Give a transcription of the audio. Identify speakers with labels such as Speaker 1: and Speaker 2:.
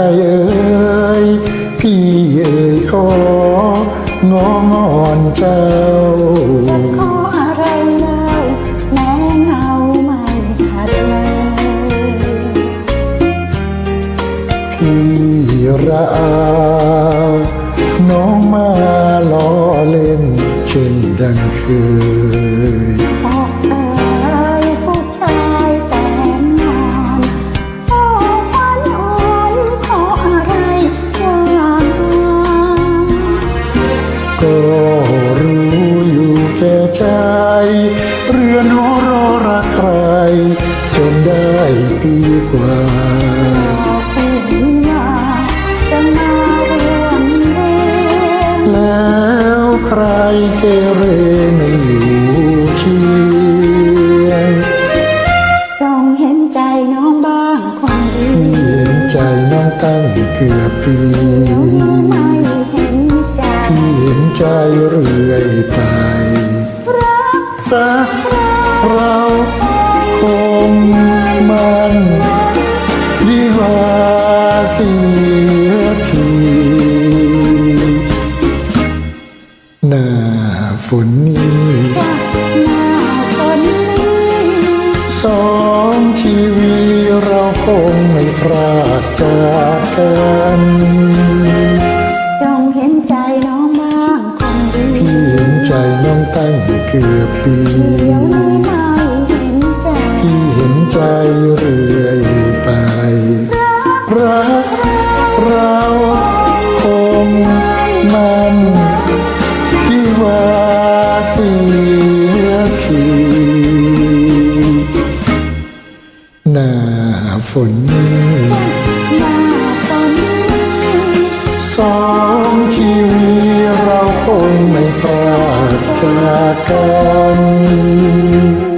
Speaker 1: ายเอ๋ยพี่เอ๋ยของ้องอนเจ้า
Speaker 2: ขออะไรเล่าแม้เงาไม่ขาดเลย
Speaker 1: พี่ระอาน้องมาล้อเล่นเช่นดังเคย
Speaker 2: แก่
Speaker 1: ใจเรือนหอรอรักใคร จนได้ปีกว่า
Speaker 2: บอกผู้ว่าจะมาร่วมเรียน
Speaker 1: แล้วใครเกเรไม่อยู่เคียง
Speaker 2: จงเห็นใจน้องบ้างคนดี
Speaker 1: พี่เห็นใจน้องตั้งเกือบปี
Speaker 2: ไม่เห็นใจ
Speaker 1: พี่เห็นใจเรื่อยไป
Speaker 2: รัก
Speaker 1: รักเราคงมันวิวาเสียทีหน้าฝนนี้
Speaker 2: หน้าคนนี้
Speaker 1: สองชีวิตเราคงไม่พรากจากกัน กือบปีพี่เห็นใจเรื่อยไป รักเราคงมันพี่ว่าเสียทีหน้าฝนนี้
Speaker 2: หน้าคนนี้
Speaker 1: สองชีวิต จากกัน